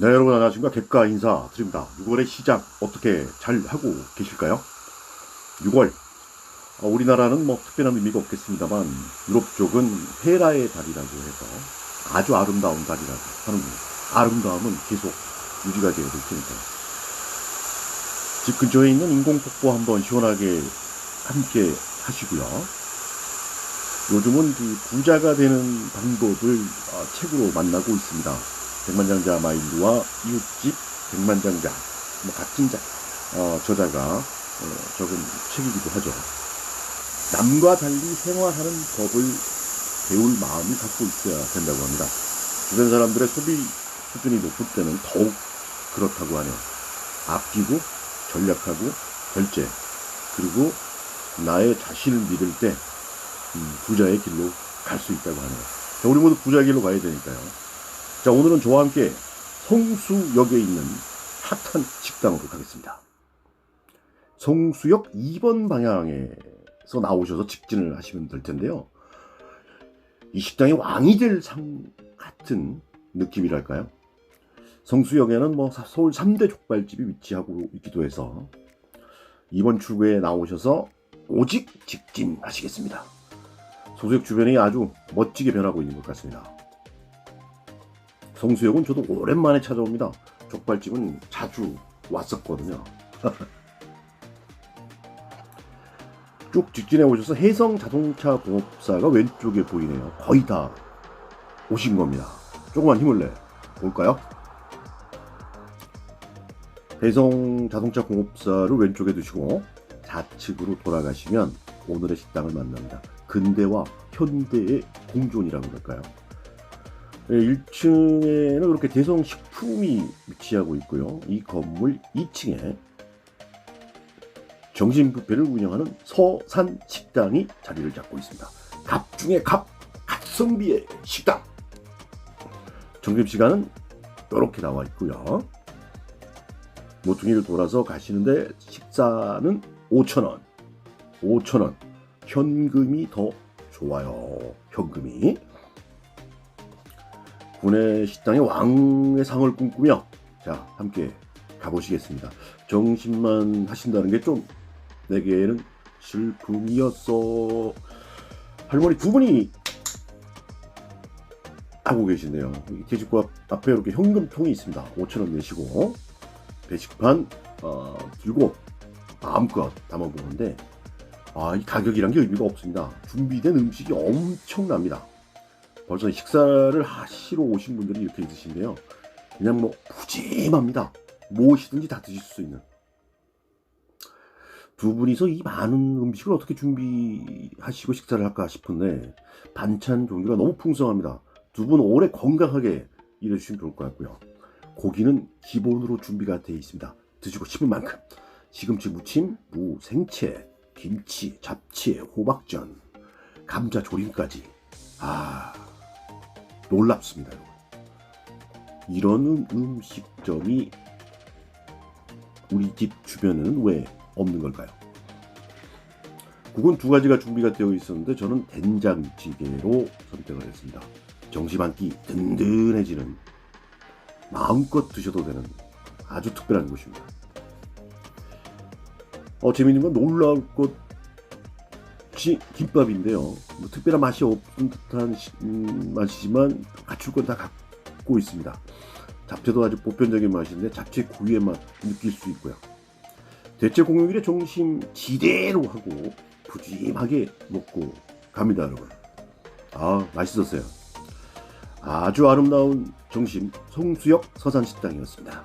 네, 여러분 안녕하십니까. 객가 인사 드립니다. 6월의 시작 어떻게 잘 하고 계실까요? 6월. 어, 우리나라는 뭐 특별한 의미가 없겠습니다만 유럽 쪽은 헤라의 달이라고 해서 아주 아름다운 달이라고 하는 아름다움은 계속 유지가 되어야 될 테니까요. 집 근처에 있는 인공폭포 한번 시원하게 함께 하시고요. 요즘은 그 부자가 되는 방법을 어, 책으로 만나고 있습니다. 백만장자 마인드와 이웃집 백만장자 뭐 같은 자, 어, 저자가 어, 적은 책이기도 하죠. 남과 달리 생활하는 법을 배울 마음이 갖고 있어야 된다고 합니다. 주변 사람들의 소비 수준이 높을 때는 더욱 그렇다고 하네요. 아끼고 전략하고 결제 그리고 나의 자신을 믿을 때 음, 부자의 길로 갈 수 있다고 하네요. 자, 우리 모두 부자의 길로 가야 되니까요. 자, 오늘은 저와 함께 성수역에 있는 핫한 식당으로 가겠습니다. 성수역 2번 방향에서 나오셔서 직진을 하시면 될 텐데요. 이 식당의 왕이 될 상 같은 느낌이랄까요? 성수역에는 뭐 사- 서울 3대 족발집이 위치하고 있기도 해서 이번 출구에 나오셔서 오직 직진하시겠습니다. 성수역 주변이 아주 멋지게 변하고 있는 것 같습니다. 성수역은 저도 오랜만에 찾아옵니다. 족발집은 자주 왔었거든요. 쭉 직진해 오셔서 해성 자동차 공업사가 왼쪽에 보이네요. 거의 다 오신 겁니다. 조금만 힘을 내 볼까요? 해성 자동차 공업사를 왼쪽에 두시고 좌측으로 돌아가시면 오늘의 식당을 만납니다. 근대와 현대의 공존이라고 할까요? 1층에는 그렇게 대성 식품이 위치하고 있고요. 이 건물 2층에 정신 뷔페를 운영하는 서산 식당이 자리를 잡고 있습니다. 갑 중에 갑, 갓성비의 식당. 점심 시간은 이렇게 나와 있고요. 모퉁이를 돌아서 가시는데 식사는 5,000원. 5,000원. 현금이 더 좋아요. 현금이. 군의 식당의 왕의 상을 꿈꾸며 자 함께 가보시겠습니다. 정신만 하신다는 게 좀 내게는 슬픔이었어. 할머니 두 분이 하고 계시네요. 이 돼지국 앞- 앞에 이렇게 현금통이 있습니다. 5천 원 내시고 배식판 어, 들고 마음껏 담아보는데 아, 이 가격이란 게 의미가 없습니다. 준비된 음식이 엄청납니다. 벌써 식사를 하시러 오신 분들이 이렇게 있으신데요. 그냥 뭐 푸짐합니다. 무엇이든지 다 드실 수 있는. 두 분이서 이 많은 음식을 어떻게 준비하시고 식사를 할까 싶은데 반찬 종류가 너무 풍성합니다. 두 분 오래 건강하게 일해주시면 좋을 것 같고요. 고기는 기본으로 준비가 되어 있습니다. 드시고 싶을 만큼 시금치 무침, 무, 생채, 김치, 잡채, 호박전, 감자 조림까지 아 놀랍습니다. 여러분. 이런 음식점이 우리 집 주변에는 왜 없는 걸까요? 국은 두 가지가 준비가 되어 있었는데 저는 된장찌개로 선택을 했습니다. 정심 한 끼 든든해지는 마음껏 드셔도 되는 아주 특별한 곳입니다. 어, 재밌는 건 놀라울 것 이 김밥인데요. 뭐 특별한 맛이 없는 듯한 시- 음, 맛이지만 갖출 건 다 갖고 있습니다. 잡채도 아주 보편적인 맛인데 잡채 고유의 맛 느낄 수 있고요. 대체 공휴일에 중심 지대로 하고 푸짐하게 먹고 갑니다, 여러분. 아, 맛있었어요. 아주 아름다운 정심 송수역 서산식당이었습니다.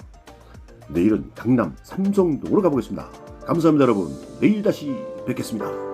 내일은 강남 삼성동으로 가보겠습니다. 감사합니다, 여러분. 내일 다시 뵙겠습니다.